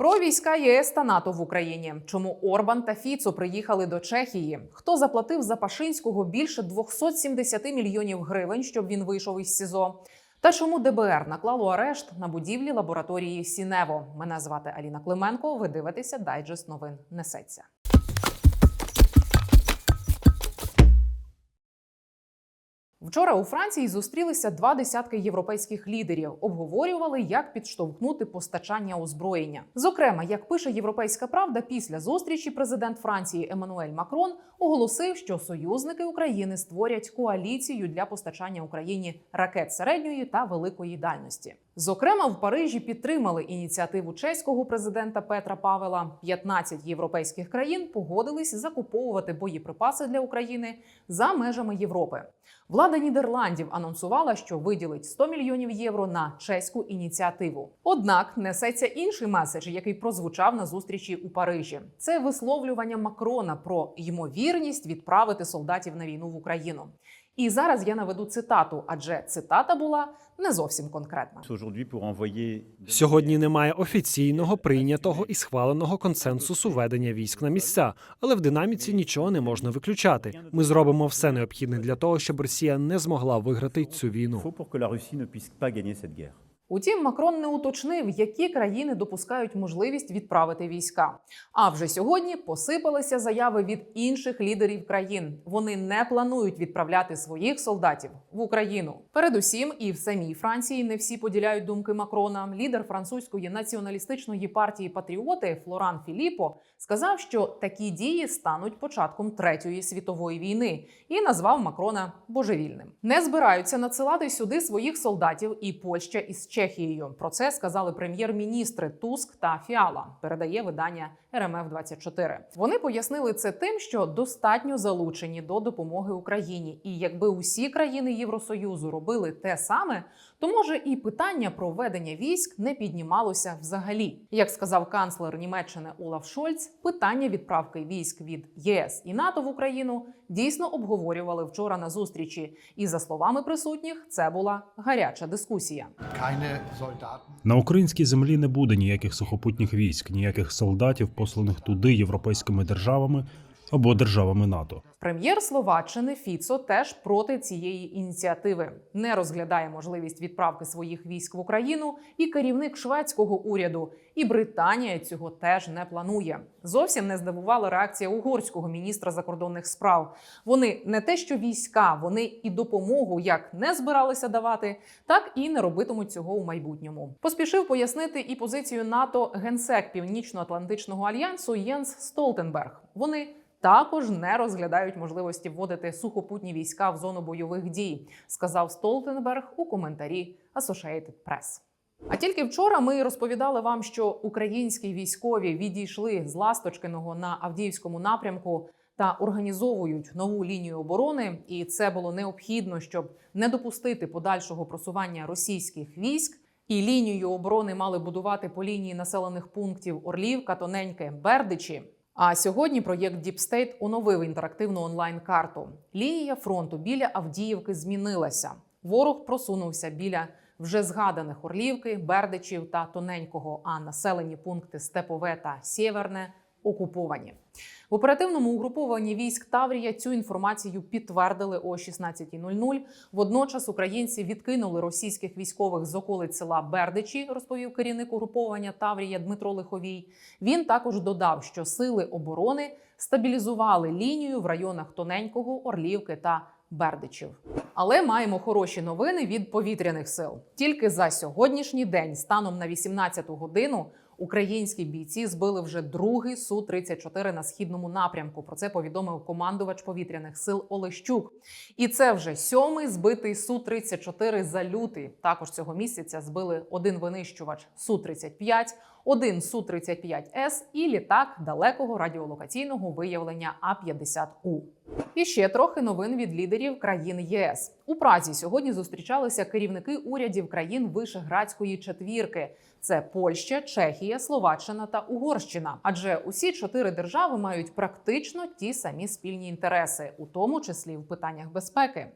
Про війська ЄС та НАТО в Україні. Чому Орбан та Фіцо приїхали до Чехії? Хто заплатив за Пашинського більше 270 мільйонів гривень, щоб він вийшов із СІЗО? Та чому ДБР наклало арешт на будівлі лабораторії Сінево? Мене звати Аліна Клименко. Ви дивитеся дайджест новин несеться. Вчора у Франції зустрілися два десятки європейських лідерів. Обговорювали, як підштовхнути постачання озброєння. Зокрема, як пише Європейська Правда, після зустрічі президент Франції Еммануель Макрон оголосив, що союзники України створять коаліцію для постачання Україні ракет середньої та великої дальності. Зокрема, в Парижі підтримали ініціативу чеського президента Петра Павела. 15 європейських країн погодились закуповувати боєприпаси для України за межами Європи. Влада Нідерландів анонсувала, що виділить 100 мільйонів євро на чеську ініціативу. Однак несеться інший меседж, який прозвучав на зустрічі у Парижі. Це висловлювання Макрона про ймовірність відправити солдатів на війну в Україну. І зараз я наведу цитату, адже цитата була не зовсім конкретна. Сьогодні немає офіційного прийнятого і схваленого консенсусу ведення військ на місця, але в динаміці нічого не можна виключати. Ми зробимо все необхідне для того, щоб Росія не змогла виграти цю війну. Утім, Макрон не уточнив, які країни допускають можливість відправити війська. А вже сьогодні посипалися заяви від інших лідерів країн. Вони не планують відправляти своїх солдатів в Україну. Передусім, і в самій Франції не всі поділяють думки Макрона. Лідер французької націоналістичної партії Патріоти Флоран Філіппо сказав, що такі дії стануть початком третьої світової війни, і назвав Макрона божевільним. Не збираються надсилати сюди своїх солдатів і Польща із Чехією. Про це сказали прем'єр-міністри Туск та Фіала. Передає видання РМФ 24 Вони пояснили це тим, що достатньо залучені до допомоги Україні, і якби усі країни Євросоюзу робили те саме, то може і питання про ведення військ не піднімалося взагалі. Як сказав канцлер Німеччини Олаф Шольц, питання відправки військ від ЄС і НАТО в Україну дійсно обговорювали вчора на зустрічі. І за словами присутніх, це була гаряча дискусія. На українській землі не буде ніяких сухопутніх військ, ніяких солдатів, посланих туди європейськими державами або державами НАТО. Прем'єр Словаччини Фіцо теж проти цієї ініціативи. Не розглядає можливість відправки своїх військ в Україну, і керівник шведського уряду. І Британія цього теж не планує. Зовсім не здивувала реакція угорського міністра закордонних справ. Вони не те, що війська, вони і допомогу як не збиралися давати, так і не робитимуть цього у майбутньому. Поспішив пояснити і позицію НАТО генсек Північно-Атлантичного альянсу Єнс Столтенберг. Вони також не розглядають можливості вводити сухопутні війська в зону бойових дій, сказав Столтенберг у коментарі Associated Press. А тільки вчора ми розповідали вам, що українські військові відійшли з Ласточкиного на Авдіївському напрямку та організовують нову лінію оборони, і це було необхідно, щоб не допустити подальшого просування російських військ. І лінію оборони мали будувати по лінії населених пунктів Орлівка, Тоненьке, Бердичі. А сьогодні проєкт Deep State оновив інтерактивну онлайн-карту. Лінія фронту біля Авдіївки змінилася. Ворог просунувся біля вже згаданих Орлівки, Бердичів та Тоненького, а населені пункти Степове та Сєверне окуповані. В оперативному угрупованні військ Таврія цю інформацію підтвердили о 16.00. Водночас українці відкинули російських військових з околиць села Бердичі, розповів керівник угруповання Таврія Дмитро Лиховій. Він також додав, що сили оборони стабілізували лінію в районах Тоненького, Орлівки та Бердичів. Але маємо хороші новини від повітряних сил. Тільки за сьогоднішній день, станом на 18-ту годину, українські бійці збили вже другий су 34 на східному напрямку. Про це повідомив командувач повітряних сил Олещук. І це вже сьомий збитий су 34 за лютий. Також цього місяця збили один винищувач су 35 один су 35 с і літак далекого радіолокаційного виявлення А 50 У. І ще трохи новин від лідерів країн ЄС. У Празі сьогодні зустрічалися керівники урядів країн Вишеградської четвірки: це Польща, Чехія, Словаччина та Угорщина. Адже усі чотири держави мають практично ті самі спільні інтереси, у тому числі в питаннях безпеки.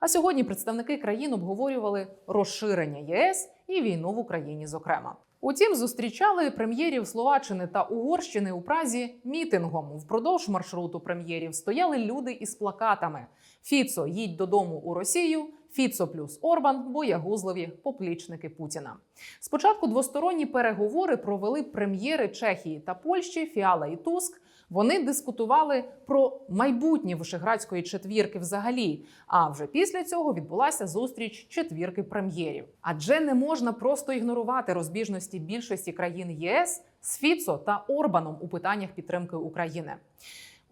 А сьогодні представники країн обговорювали розширення ЄС і війну в Україні. Зокрема, Утім, зустрічали прем'єрів Словаччини та Угорщини у Празі мітингом. Впродовж маршруту прем'єрів стояли люди із плакатами: Фіцо, їдь додому у Росію. Фіцо плюс Орбан боягузливі поплічники Путіна. Спочатку двосторонні переговори провели прем'єри Чехії та Польщі Фіала і Туск. Вони дискутували про майбутнє Вишеградської четвірки взагалі. А вже після цього відбулася зустріч четвірки прем'єрів. Адже не можна просто ігнорувати розбіжності більшості країн ЄС з Фіцо та Орбаном у питаннях підтримки України.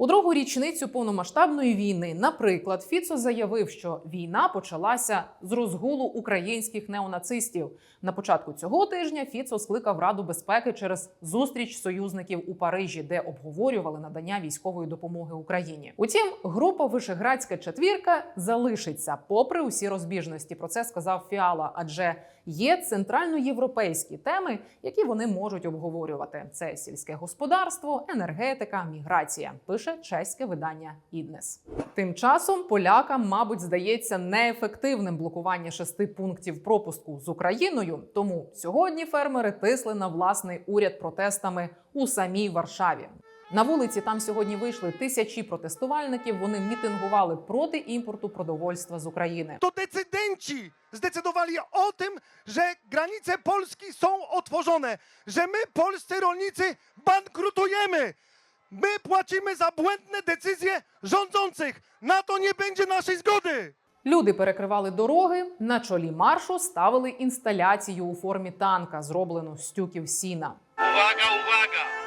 У другу річницю повномасштабної війни, наприклад, Фіцо заявив, що війна почалася з розгулу українських неонацистів. На початку цього тижня Фіцо скликав Раду безпеки через зустріч союзників у Парижі, де обговорювали надання військової допомоги Україні. Утім, група Вишеградська четвірка залишиться, попри усі розбіжності. Про це сказав Фіала, адже є центральноєвропейські теми, які вони можуть обговорювати. Це сільське господарство, енергетика, міграція. Пише чеське видання Іднес. Тим часом полякам, мабуть, здається неефективним блокування шести пунктів пропуску з Україною. Тому сьогодні фермери тисли на власний уряд протестами у самій Варшаві. На вулиці там сьогодні вийшли тисячі протестувальників. Вони мітингували проти імпорту продовольства з України. to decydenci zdecydowali o tym, że granice Polski są otworzone, że my, polscy rolnicy, bankrutujemy. My płacimy za błędne decyzje rządzących. Na to nie będzie naszej zgody. Люди перекривали дороги. На чолі маршу ставили інсталяцію у формі танка, зроблену з тюків сіна. Увага, uwaga!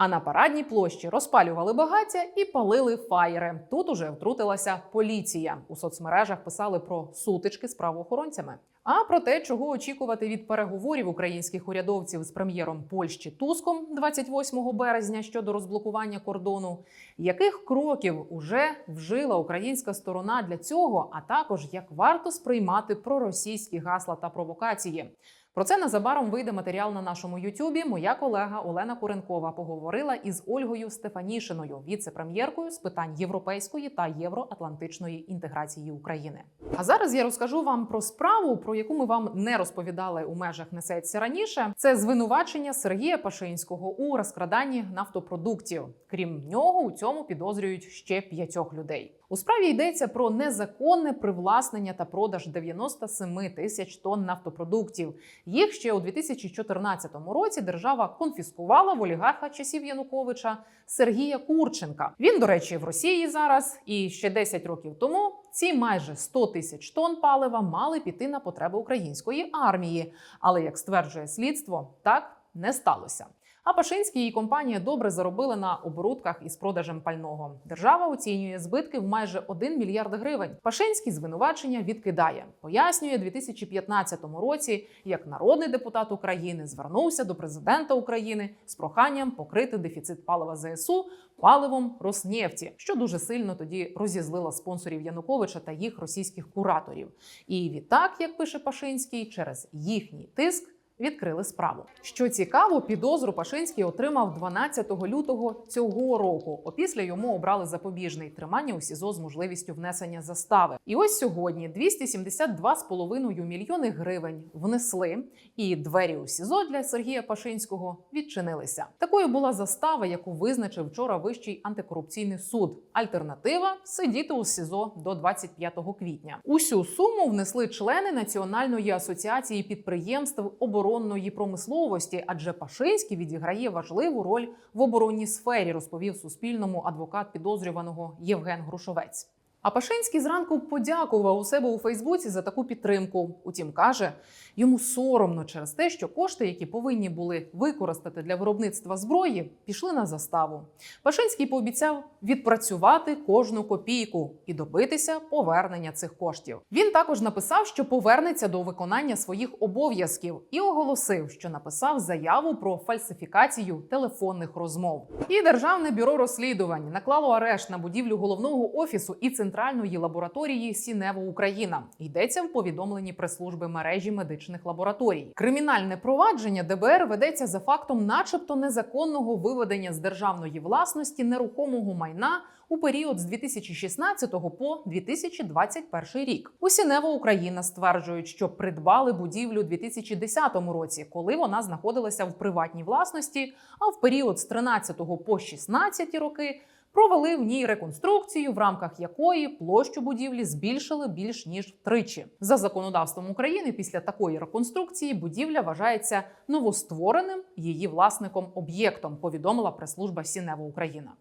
А на парадній площі розпалювали багаття і палили фаєри. Тут уже втрутилася поліція. У соцмережах писали про сутички з правоохоронцями. А про те, чого очікувати від переговорів українських урядовців з прем'єром Польщі Туском 28 березня щодо розблокування кордону, яких кроків уже вжила українська сторона для цього, а також як варто сприймати проросійські гасла та провокації. Про це незабаром вийде матеріал на нашому Ютубі. Моя колега Олена Куренкова поговорила із Ольгою Стефанішиною, віце-прем'єркою з питань європейської та євроатлантичної інтеграції України. А зараз я розкажу вам про справу, про яку ми вам не розповідали у межах несеться раніше. Це звинувачення Сергія Пашинського у розкраданні нафтопродуктів. Крім нього, у цьому підозрюють ще п'ятьох людей. У справі йдеться про незаконне привласнення та продаж 97 тисяч тонн нафтопродуктів. Їх ще у 2014 році держава конфіскувала в олігарха часів Януковича Сергія Курченка. Він, до речі, в Росії зараз, і ще 10 років тому ці майже 100 тисяч тонн палива мали піти на потреби української армії. Але як стверджує слідство, так не сталося. А Пашинський і компанія добре заробили на оборудках із продажем пального. Держава оцінює збитки в майже 1 мільярд гривень. Пашинський звинувачення відкидає. Пояснює 2015 році, як народний депутат України звернувся до президента України з проханням покрити дефіцит палива ЗСУ паливом Роснефті, що дуже сильно тоді розізлило спонсорів Януковича та їх російських кураторів. І відтак, як пише Пашинський, через їхній тиск. Відкрили справу. Що цікаво, підозру Пашинський отримав 12 лютого цього року. Опісля йому обрали запобіжний тримання у СІЗО з можливістю внесення застави. І ось сьогодні 272,5 мільйони гривень внесли, і двері у СІЗО для Сергія Пашинського відчинилися. Такою була застава, яку визначив вчора Вищий антикорупційний суд. Альтернатива сидіти у СІЗО до 25 квітня. Усю суму внесли члени Національної асоціації підприємств оборонної промисловості, адже Пашинський відіграє важливу роль в оборонній сфері, розповів Суспільному адвокат підозрюваного Євген Грушовець. А Пашинський зранку подякував у себе у Фейсбуці за таку підтримку. Утім, каже, йому соромно через те, що кошти, які повинні були використати для виробництва зброї, пішли на заставу. Пашинський пообіцяв відпрацювати кожну копійку і добитися повернення цих коштів. Він також написав, що повернеться до виконання своїх обов'язків, і оголосив, що написав заяву про фальсифікацію телефонних розмов. І державне бюро розслідувань наклало арешт на будівлю головного офісу і центрального центральної лабораторії Сінево Україна. Йдеться в повідомленні прес-служби мережі медичних лабораторій. Кримінальне провадження ДБР ведеться за фактом, начебто, незаконного виведення з державної власності нерухомого майна у період з 2016 по 2021 рік. У Сінево Україна стверджують, що придбали будівлю у 2010 році, коли вона знаходилася в приватній власності. А в період з 13 по 16 роки провели в ній реконструкцію, в рамках якої площу будівлі збільшили більш ніж втричі. За законодавством України, після такої реконструкції будівля вважається новоствореним її власником об'єктом. Повідомила прес-служба Сінева Україна.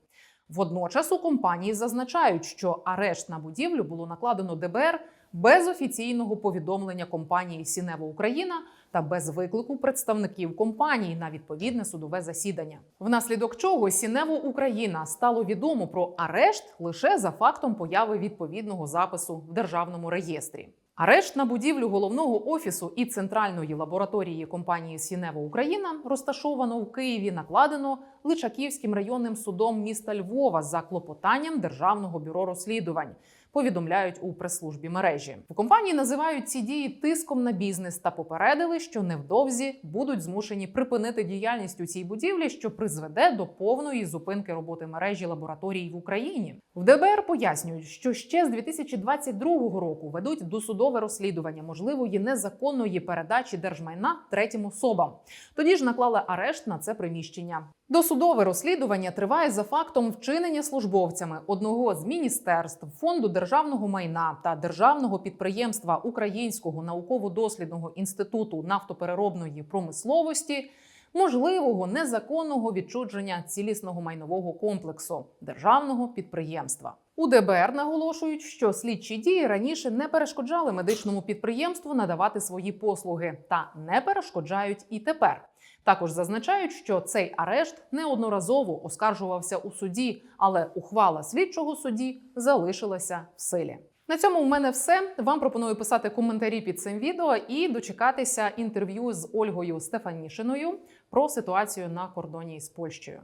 Водночас у компанії зазначають, що арешт на будівлю було накладено ДБР без офіційного повідомлення компанії Сінево Україна та без виклику представників компанії на відповідне судове засідання. Внаслідок чого Сінево Україна стало відомо про арешт лише за фактом появи відповідного запису в державному реєстрі. Арешт на будівлю головного офісу і центральної лабораторії компанії Сінево Україна, розташовано в Києві, накладено Личаківським районним судом міста Львова за клопотанням Державного бюро розслідувань. Повідомляють у прес-службі мережі. В компанії називають ці дії тиском на бізнес та попередили, що невдовзі будуть змушені припинити діяльність у цій будівлі, що призведе до повної зупинки роботи мережі лабораторій в Україні. В ДБР пояснюють, що ще з 2022 року ведуть досудове розслідування можливої незаконної передачі держмайна третім особам. Тоді ж наклали арешт на це приміщення. Досудове розслідування триває за фактом вчинення службовцями одного з міністерств фонду державного майна та державного підприємства Українського науково-дослідного інституту нафтопереробної промисловості. Можливого незаконного відчудження цілісного майнового комплексу державного підприємства у ДБР наголошують, що слідчі дії раніше не перешкоджали медичному підприємству надавати свої послуги та не перешкоджають і тепер. Також зазначають, що цей арешт неодноразово оскаржувався у суді, але ухвала слідчого судді залишилася в силі. На цьому в мене все. Вам пропоную писати коментарі під цим відео і дочекатися інтерв'ю з Ольгою Стефанішиною про ситуацію на кордоні з Польщею.